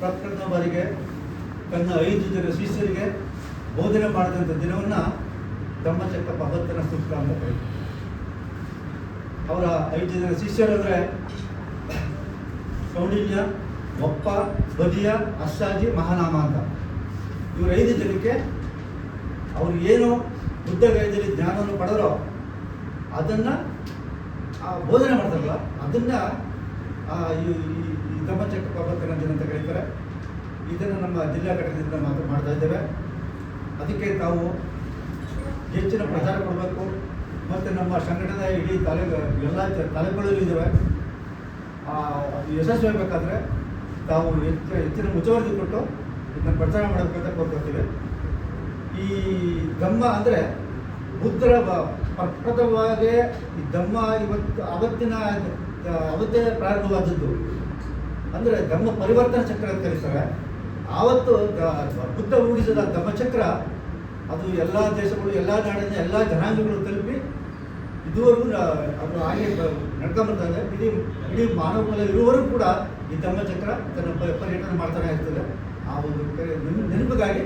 ಪ್ರಪ್ರಥಮ ಬಾರಿಗೆ ತನ್ನ ಐದು ಜನ ಶಿಷ್ಯರಿಗೆ ಬೋಧನೆ ಮಾಡಿದಂಥ ದಿನವನ್ನು ಬ್ರಹ್ಮಚಕ್ರ ಭಗವತ್ತನ ಸೂತ್ರ ಅಂತ ಕರೀತಾರೆ. ಅವರ ಐದು ಜನ ಶಿಷ್ಯರಂದರೆ ಸೌಂಡಿಲ್ಯ ಒಪ್ಪ, ಬದಿಯ, ಅಷ್ಟಾಜಿ, ಮಹಾನಾಮ ಅಂತ. ಇವರು ಐದು ಜನಕ್ಕೆ ಅವರು ಏನು ಬುದ್ಧಗಯದಲ್ಲಿ ಜ್ಞಾನವನ್ನು ಪಡೆದರೋ ಅದನ್ನು ಬೋಧನೆ ಮಾಡ್ತಾರಲ್ಲ, ಅದನ್ನು ಈ ಈ- ಪರ್ವತನ ಅಂತ ಇದನ್ನು ನಮ್ಮ ಜಿಲ್ಲಾ ಘಟಕದಿಂದ ಮಾತು ಮಾಡ್ತಾ ಇದ್ದೇವೆ. ಅದಕ್ಕೆ ತಾವು ಹೆಚ್ಚಿನ ಪ್ರಚಾರ ಕೊಡಬೇಕು. ಮತ್ತು ನಮ್ಮ ಸಂಘಟನೆ ಇಡೀ ತಲೆ, ಎಲ್ಲ ತಾಲೂಕುಗಳಲ್ಲೂ ಇದ್ದಾವೆ ಯಶಸ್ವಿ ಯಶಸ್ವಿಯಾಗಬೇಕಾದ್ರೆ ತಾವು ಹೆಚ್ಚು, ಹೆಚ್ಚಿನ ಮುತುವರ್ಜಿ ಕೊಟ್ಟು ಇದನ್ನು ಪ್ರಚಾರ ಮಾಡಬೇಕಂತ ಕೋರ್ಕೊಳ್ತೀವಿ. ಈ ಧಮ್ಮ ಅಂದರೆ ಬುದ್ಧರ ಪ್ರಪ್ರಥಮವಾಗಿ ಈ ಧಮ್ಮ ಇವತ್ತು ಅವತ್ತಿನ ಅವತ್ತೇ ಪ್ರಾರಂಭವಾದದ್ದು. ಅಂದರೆ ಧಮ್ಮ ಪರಿವರ್ತನಾ ಚಕ್ರ ಅಂತ ಕರೀತಾರೆ. ಆವತ್ತು ಬುದ್ಧ ರೂಢಿಸಿದ ಧಮ್ಮಚಕ್ರ ಅದು ಎಲ್ಲ ದೇಶಗಳು, ಎಲ್ಲ ನಾಡಿನ ಎಲ್ಲ ಜನಾಂಗಗಳು ತಲುಪಿ ಇದುವರೆಗೂ ಅದು ಹಾಗೆ ನಡ್ಕೊಂಬರ್ತಾ ಇದೆ. ಇಡೀ ಇಡೀ ಮಾನವ ಕುಲ ಕೂಡ ಈ ಧಮ್ಮಚಕ್ರ ತನ್ನ ಪರ್ಯಟನೆ ಮಾಡ್ತಾನೆ ಇರ್ತದೆ ಆ ಒಂದು ನೆನಪಿಗಾಗಿ